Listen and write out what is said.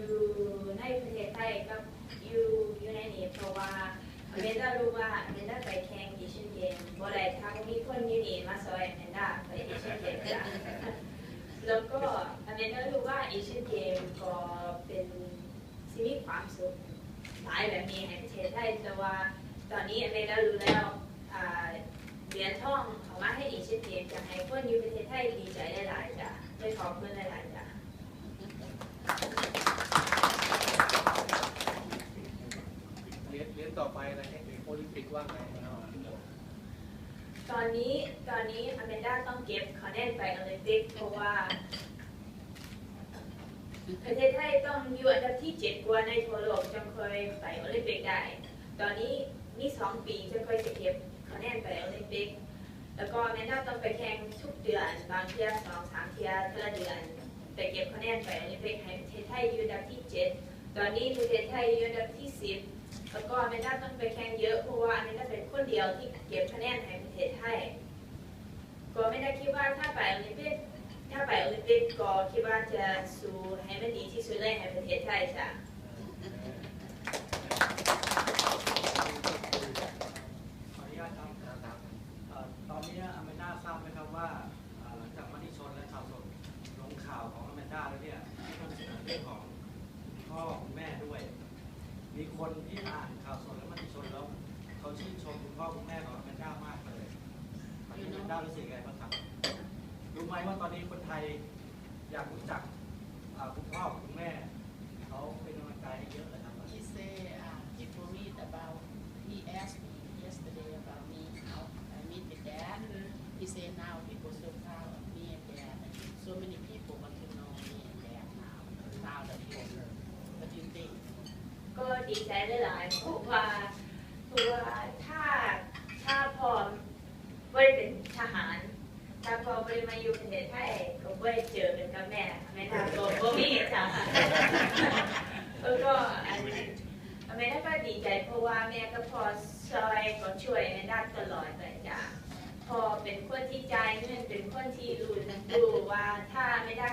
อยู่ในประเทศไทยกับอยู่อยู่ในนี้เพราะว่าเมนดารู้ว่าเมนดาไปแข่งเอเชียนเกมบ่ได้ถ้ามีคนยูนีมาซอยอเมนดาไปเอเชียนเกมแล้วก็เมนดารู้ว่าเอเชียนเกมก็เป็นสิ่งมีความสุขหลายแบบนี้ในประเทศไทยแต่ว่าตอนนี้เมนดารู้แล้วเหรียญทองเขามาให้เอเชียนเกมจะให้คนอยู่ประเทศไทยดีใจได้หลายจ้ะได้ขอบคุณหลายๆจ้ะ รียนเรียนต่อไปนะเอกโอลิมปิกว่าไงนะตอนนี้ตอนนี้อเมนดาต้องเก็บคะแนนไปโอลิมปิกเพราะว่าประเทศไทยต้องอยู่อันดับที่เจ็ดกว่าในทั่วโลกจึงเคยไปโอลิมปิกได้ ตอนนี้มีสองปีจะค่อยจะเก็บคะแนนไปโอลิมปิก แล้วก็อเมนดาต้องไปแข่งทุกเดือนบางเที่ยสองสามเที่ยเท่าเดือนไปเก็บคะแนนไปโอลิมปิกให้ประเทศไทยอยู่อันดับที่เจ็ดตอนนี้ประเทศไทยอยู่อันดับที่สิบ แล้วก็อเมนดาต้องไปแข่งเยอะเพราะว่าอเมนดาเป็นคนเดียวที่เก็บคะแนนให้ประเทศไทยก็ไม่ได้คิดว่าถ้าไปโอลิมปิกถ้าไปโอลิมปิกก็คิดว่าจะสู้ให้มันดีที่สุดเลยให้ประเทศไทยจ้ะ ขออนุญาตครับเอ่อตอนนี้อแมนด้าทราบไหมครับว่าเอ่อหลังจากมติชนและข่าวสดลงข่าวของอแมนด้าแล้วเนี่ยที่นำเสนอเรื่องของพ่อคุณแม่ด้วย มีคนที่อ่านข่าวสดและมติชนแล้วเขาชื่นชมคุณพ่อคุณแม่ของอแมนด้ามากเลยตอนนี้อแมนด้ารู้สึกไงบ้างครับรู้ไหมว่าตอนนี้คนไทยอยากรู้จักคุณพ่อคุณแม่ ดีใจหลายๆเพราะว่าเพราะว่าถ้าถ้าพอไม่เป็นทหารถ้าพอไม่ได้มาอยู่ประเทศไทยก็ไม่เจอกันกับแม่แม่ทำตัวบ่มีจ้ะแล้วก็อันอเมด้ก็ดีใจเพราะว่าแม่ก็พอซอยก็ช่วยแม่ด้าตลอดเลยจ้ะพอเป็นคนที่ใจเงินเป็นคนที่รู้รู้ว่าถ้าไม่ได้